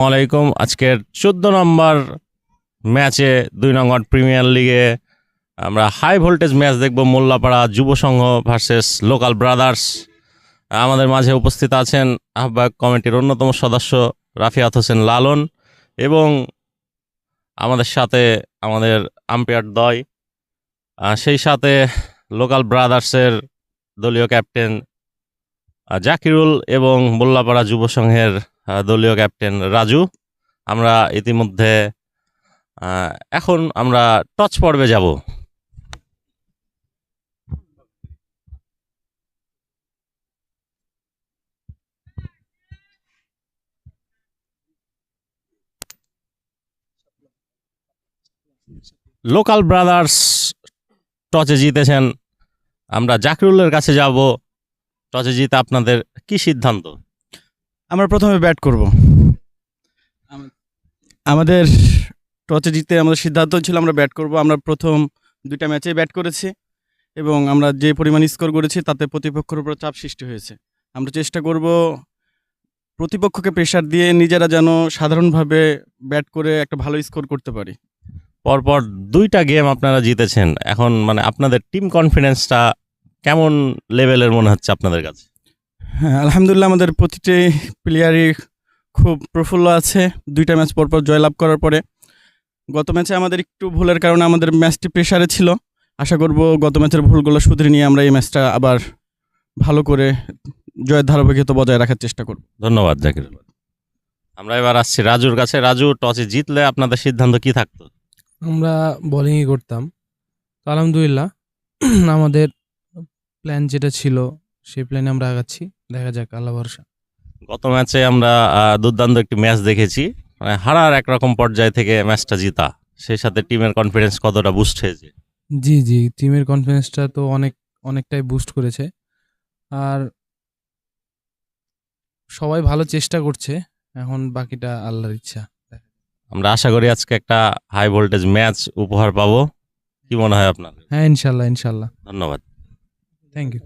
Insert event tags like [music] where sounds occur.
আলাইকুম। আজকের চোদ্দ নম্বর ম্যাচে দুই নম্বর প্রিমিয়ার লিগে আমরা হাই ভোল্টেজ ম্যাচ দেখব মোল্লাপাড়া যুব সংঘ ভার্সেস লোকাল ব্রাদার্স। আমাদের মাঝে উপস্থিত আছেন আহ্বায়ক কমিটির অন্যতম সদস্য রাফিয়াত হোসেন লালন এবং আমাদের সাথে আমাদের আম্পায়ার দয় সেই সাথে লোকাল ব্রাদার্সের দলীয় ক্যাপ্টেন জাকিরুল এবং মোল্লাপাড়া যুব সংঘের দলীয় ক্যাপ্টেন রাজু। আমরা ইতিমধ্যে এখন আমরা টচ পর্বে যাব। লোকাল ব্রাদার্স টচে জিতেছেন। আমরা জাকিরুলের কাছে যাব। টচে জিতে আপনাদের কি সিদ্ধান্ত? আমরা প্রথমে ব্যাট করব। আমাদের টসে জিতে আমাদের সিদ্ধান্ত ছিল আমরা ব্যাট করব। আমরা প্রথম দুইটা ম্যাচে ব্যাট করেছি এবং আমরা যে পরিমাণ স্কোর করেছি তাতে প্রতিপক্ষের উপর চাপ সৃষ্টি হয়েছে। আমরা চেষ্টা করব প্রতিপক্ষকে প্রেশার দিয়ে নিজেরা যেন সাধারণভাবে ব্যাট করে একটা ভালো স্কোর করতে পারি। পরপর দুইটা গেম আপনারা জিতেছেন। এখন মানে আপনাদের টিম কনফিডেন্সটা কেমন লেভেলের মনে হচ্ছে আপনাদের কাছে? হ্যাঁ আলহামদুলিল্লাহ আমাদের প্রতিটি প্লেয়ারই খুব প্রফুল্ল আছে। দুইটা ম্যাচ পরপর জয়লাভ করার পরে। গত ম্যাচে আমাদের একটু ভুলের কারণে আমাদের ম্যাচটি প্রেশারে ছিল। আশা করব গত ম্যাচের ভুলগুলো শুধরে নিয়ে আমরা এই ম্যাচটা আবার ভালো করে জয়ের ধারাবাহিকতা বজায় রাখার চেষ্টা করব। ধন্যবাদ জাকিরুল আমরা এবার আসছি রাজুর কাছে। রাজু টসে জিতলে আপনাদের সিদ্ধান্ত কি থাকতো? আমরা বোলিংই করতাম। আলহামদুলিল্লাহ [clears throat] আমাদের প্ল্যান যেটা ছিল সেই প্ল্যানে আমরা আগাচ্ছি। দেখা যাক আল্লাহ ভরসা। গত ম্যাচে আমরা দুর্দান্ত একটি ম্যাচ দেখেছি। মানে হারার একরকম পর্যায় থেকে ম্যাচটা জিতা। সেই সাথে টিমের কনফিডেন্স কতটা বুস্ট হয়েছে? জি জি টিমের কনফিডেন্সটা তো অনেক অনেকটাই বুস্ট করেছে। আর সবাই ভালো চেষ্টা করছে। এখন বাকিটা আল্লাহর ইচ্ছা। আমরা আশা করি আজকে একটা হাই ভোল্টেজ ম্যাচ উপহার পাবো। কি মনে হয় আপনার হ্যাঁ ইনশাল্লাহ ইনশাল্লাহ। ধন্যবাদ। Thank you.